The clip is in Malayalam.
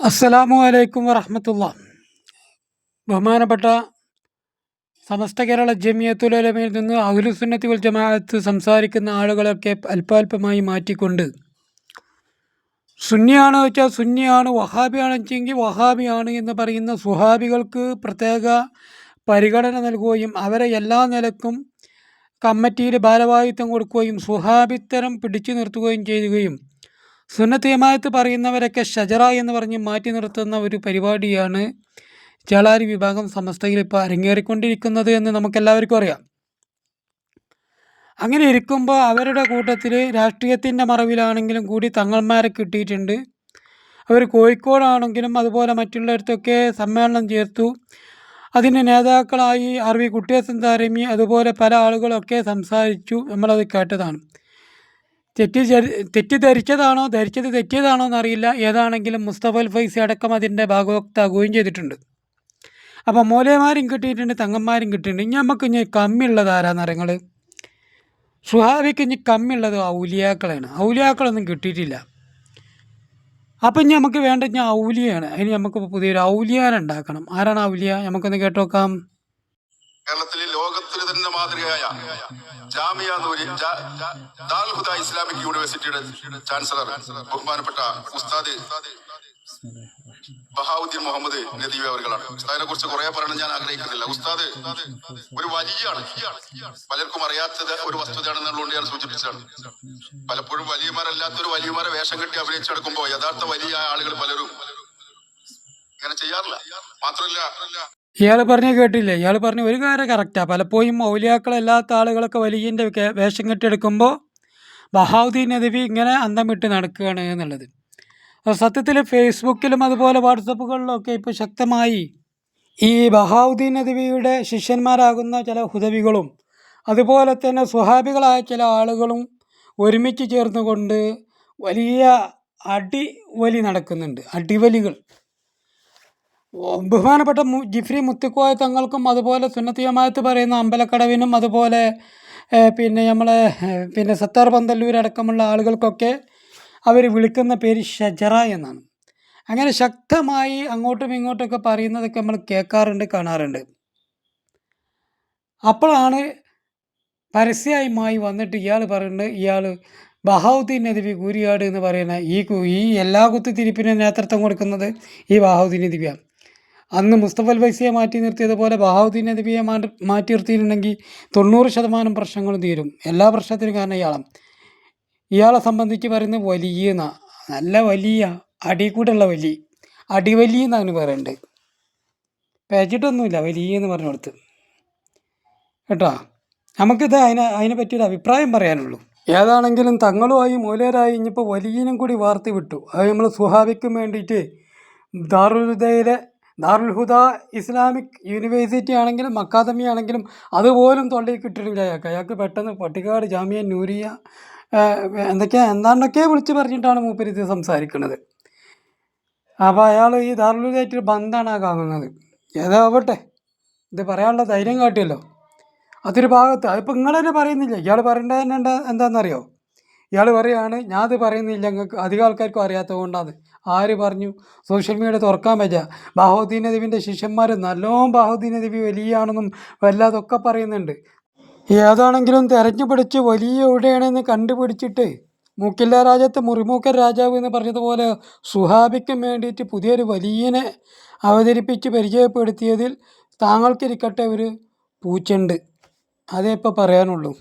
അസ്സലാമു അലൈക്കും വറഹമത്തുള്ള. ബഹുമാനപ്പെട്ട സമസ്ത കേരള ജമിയത്തുലമയിൽ നിന്ന് അഖിലുസുന്നത്തി വൽ ജമാഅത്ത് സംസാരിക്കുന്ന ആളുകളൊക്കെ അല്പാൽപമായി മാറ്റിക്കൊണ്ട് സുന്നിയാണോ വെച്ചാൽ സുന്നിയാണ് വഹാബിയാണെന്ന് വെച്ചെങ്കിൽ വഹാബിയാണ് എന്ന് പറയുന്ന സുഹാബികൾക്ക് പ്രത്യേക പരിഗണന നൽകുകയും അവരെ എല്ലാ നിലക്കും കമ്മിറ്റിയിൽ ഭാരവാഹിത്വം കൊടുക്കുകയും സുഹാബിത്തരം പിടിച്ചു നിർത്തുകയും ചെയ്യുകയും സുന്നത്ത് ജമാഅത്ത് പറയുന്നവരൊക്കെ ഷജറ എന്ന് പറഞ്ഞ് മാറ്റി നിർത്തുന്ന ഒരു പരിപാടിയാണ് ജലാരി വിഭാഗം സമസ്തയിൽ ഇപ്പോൾ അരങ്ങേറിക്കൊണ്ടിരിക്കുന്നത് എന്ന് നമുക്കെല്ലാവർക്കും അറിയാം. അങ്ങനെ ഇരിക്കുമ്പോൾ അവരുടെ കൂട്ടത്തിൽ രാഷ്ട്രീയത്തിന്റെ മറവിലാണെങ്കിലും കൂടി തങ്ങൾമാരെ കിട്ടിയിട്ടുണ്ട്. അവർ കോഴിക്കോടാണെങ്കിലും അതുപോലെ മറ്റുള്ളിടത്തൊക്കെ സമ്മേളനം ചേർത്തു. അതിന് നേതാക്കളായി ആർ വി കുട്ടിയസൻ താരമി അതുപോലെ പല ആളുകളൊക്കെ സംസാരിച്ചു. നമ്മളത് കേട്ടതാണ്. തെറ്റി തെറ്റിദ്ധരിച്ചതാണോ ധരിച്ചത് തെറ്റിയതാണോ എന്നറിയില്ല. ഏതാണെങ്കിലും മുസ്തഫൽ ഫൈസി അടക്കം അതിന്റെ ഭാഗവക്താകുകയും ചെയ്തിട്ടുണ്ട്. അപ്പോൾ മൂലയമാരും കിട്ടിയിട്ടുണ്ട് തങ്ങന്മാരും കിട്ടിയിട്ടുണ്ട്. ഇനി നമുക്ക് ഇനി കമ്മിയുള്ളത് ആരാന്നറിയങ്ങൾ സുഹാബിക്ക് ഇനി കമ്മിയുള്ളത് ഔലിയാക്കളാണ് ഔലിയാക്കളൊന്നും കിട്ടിയിട്ടില്ല. അപ്പം ഇനി നമുക്ക് വേണ്ട ഇനി ഔലിയാണ്. അതിന് നമുക്ക് പുതിയൊരു ഔലിയാനെ ഉണ്ടാക്കണം. ആരാണ് ഔലിയ? നമുക്കൊന്ന് കേട്ടോക്കാം. കേരളത്തിലെ ലോകത്തിലെ തന്നെ മാതൃകയായ ജാമിയ നൂരി ജാ- ദാൽ ഹുദ ഇസ്ലാമിക് യൂണിവേഴ്സിറ്റിയുടെ ചാൻസലർ ബഹുമാനപ്പെട്ട ഉസ്താദ് ബഹാവുദ്ദീൻ മുഹമ്മദ് നദീവ അവർകളാണ് ഉസ്താദിനെ കുറിച്ച് കുറെ പറയണം ഞാൻ ആഗ്രഹിക്കുന്നില്ല. ഉസ്താദ് ഒരു വലിയാണ്. പലർക്കും അറിയാത്തത് ഒരു വസ്തുതയാണെന്നുള്ളതുകൊണ്ട് ഞാൻ സൂചിപ്പിച്ചതാണ്. പലപ്പോഴും വലിയമാരല്ലാത്ത ഒരു വലിയമാരെ വേഷം കെട്ടി അഭിനയിച്ചെടുക്കുമ്പോ യഥാർത്ഥ വലിയ ആളുകൾ പലരും ഇങ്ങനെ ചെയ്യാറില്ല. മാത്രമല്ല ഇയാൾ പറഞ്ഞ കേട്ടില്ലേ? ഇയാൾ പറഞ്ഞ ഒരു കാര്യം കറക്റ്റാണ് പലപ്പോഴും മൗലിയാക്കളല്ലാത്ത ആളുകളൊക്കെ വലിയന്റെ വേഷം കെട്ടിയെടുക്കുമ്പോൾ ബഹാവുദ്ദീൻ നദവി ഇങ്ങനെ അന്തം വിട്ട് നടക്കുകയാണ് എന്നുള്ളത്. സത്യത്തിൽ ഫേസ്ബുക്കിലും അതുപോലെ വാട്സപ്പുകളിലൊക്കെ ഇപ്പോൾ ശക്തമായി ഈ ബഹാവുദ്ദീൻ നദവിയുടെ ശിഷ്യന്മാരാകുന്ന ചില ഹുദവികളും അതുപോലെ തന്നെ സ്വഹാബികളായ ചില ആളുകളും ഒരുമിച്ച് ചേർന്നുകൊണ്ട് വലിയ അടിവലി നടക്കുന്നുണ്ട്. അടിവലികൾ. ബഹുമാനപ്പെട്ട ജിഫ്രി മുത്തുക്കോയ തങ്ങൾക്കും അതുപോലെ സുന്നത്തിയമായത്ത് പറയുന്ന അമ്പലക്കടവിനും അതുപോലെ പിന്നെ നമ്മളെ പിന്നെ സത്താർ പന്തല്ലൂർ അടക്കമുള്ള ആളുകൾക്കൊക്കെ അവർ വിളിക്കുന്ന പേര് ഷജറ എന്നാണ്. അങ്ങനെ ശക്തമായി അങ്ങോട്ടും ഇങ്ങോട്ടൊക്കെ പറയുന്നതൊക്കെ നമ്മൾ കേൾക്കാറുണ്ട് കാണാറുണ്ട്. അപ്പോഴാണ് പരസ്യമായി വന്നിട്ട് ഇയാൾ പറയുന്നത് ഇയാൾ ബഹാവുദ്ദീൻ നദിവി കൂരിയാട് എന്ന് പറയുന്ന ഈ ഈ എല്ലാ കുത്തിത്തിരിപ്പിനും നേതൃത്വം കൊടുക്കുന്നത് ഈ ബഹാവുദ്ദീൻ നദിവിയാണ്. അന്ന് മുസ്തഫൽ ഫൈസിയെ മാറ്റി നിർത്തിയതുപോലെ ബഹാവുദ്ദീൻ നബിയെ മാറ്റി നിർത്തിയിട്ടുണ്ടെങ്കിൽ തൊണ്ണൂറ് ശതമാനം പ്രശ്നങ്ങളും തീരും. എല്ലാ പ്രശ്നത്തിനും കാരണം ഇയാളാണ്. ഇയാളെ സംബന്ധിച്ച് പറയുന്നത് വലിയ നല്ല വലിയ അടി കൂടെയുള്ള വലി. അടിവലി എന്നാണ് പറയുന്നത് പേച്ചിട്ടൊന്നുമില്ല വലിയ എന്ന് പറഞ്ഞു കൊടുത്ത്. കേട്ടോ? നമുക്കിത് അതിനെ അതിനെ ഒരു അഭിപ്രായം പറയാനുള്ളൂ. ഏതാണെങ്കിലും തങ്ങളുമായി മൂലരായി ഇനിയിപ്പോൾ വലിയനും കൂടി വാർത്ത വിട്ടു. അത് നമ്മൾ സുഹാബിക്കും വേണ്ടിയിട്ട് ദാറുൽഹുദയിലെ ദാറുൽ ഹുദ ഇസ്ലാമിക് യൂണിവേഴ്സിറ്റി ആണെങ്കിലും അക്കാദമി ആണെങ്കിലും അതുപോലും തൊള്ളയിൽ കിട്ടിയിട്ടില്ല. അയാൾക്ക് അയാൾക്ക് പെട്ടെന്ന് പട്ടിക്കാട് ജാമിയ നൂരിയ എന്തൊക്കെയാ എന്താണ്ടൊക്കെ വിളിച്ച് പറഞ്ഞിട്ടാണ് മൂപ്പര് സംസാരിക്കുന്നത് അപ്പോൾ അയാൾ ഈ ദാറുലുദായിട്ട് ബന്ധാണ് ആ കാണുന്നത് ഏതാവട്ടെ ഇത് പറയാനുള്ള ധൈര്യം കാട്ടിയല്ലോ. അതൊരു ഭാഗത്ത് അതിപ്പോൾ നിങ്ങളെന്നെ പറയുന്നില്ല? ഇയാൾ പറയേണ്ടത് തന്നെ എന്താ എന്താണെന്നറിയോ ഇയാൾ പറയുകയാണ് ഞാൻ അത് പറയുന്നില്ല ഞങ്ങൾക്ക് അധികം ആൾക്കാർക്കും അറിയാത്തത് കൊണ്ടാണ് ആര് പറഞ്ഞു? സോഷ്യൽ മീഡിയ തുറക്കാൻ പറ്റുക ബാഹുദ്ദീൻ അദീബിന്റെ ശിഷ്യന്മാർ നല്ലോണം ബാഹുദ്ദീൻ വലിയ വലിയാണെന്നും വല്ലാതൊക്കെ പറയുന്നുണ്ട്. ഏതാണെങ്കിലും തെരഞ്ഞു പിടിച്ച് വലിയ എവിടെയാണെന്ന് കണ്ടുപിടിച്ചിട്ട് മൂക്കില്ല രാജ്യത്ത് മുറിമൂക്കൻ രാജാവ് എന്ന് പറഞ്ഞതുപോലെ സുഹാബിക്കും വേണ്ടിയിട്ട് പുതിയൊരു വലിയനെ അവതരിപ്പിച്ച് പരിചയപ്പെടുത്തിയതിൽ താങ്കൾക്കിരിക്കട്ടെ ഒരു പൂച്ചുണ്ട് അതേ ഇപ്പോൾ പറയാനുള്ളൂ.